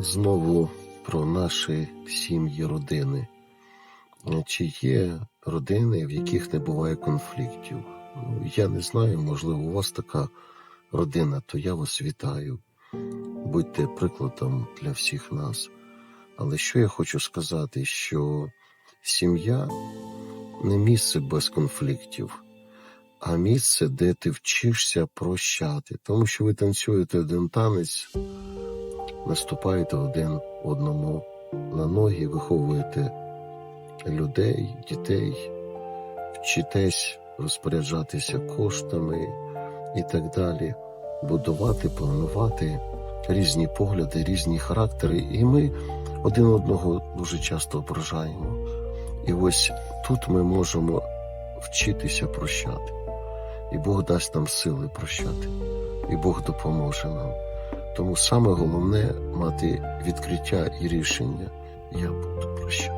Знову про наші сім'ї, родини. Чи є родини, в яких не буває конфліктів? Я не знаю, можливо, у вас така родина, то я вас вітаю. Будьте прикладом для всіх нас. Але що я хочу сказати, що сім'я не місце без конфліктів, а місце, де ти вчишся прощати, тому що ви танцюєте один танець, наступаєте один одному на ноги, виховуєте людей, дітей, вчитесь розпоряджатися коштами і так далі, будувати, планувати різні погляди, різні характери, і ми один одного дуже часто ображаємо. І ось тут ми можемо вчитися прощати. І Бог дасть нам сили прощати, і Бог допоможе нам. Тому саме головне мати відкриття і рішення. Я буду прощати.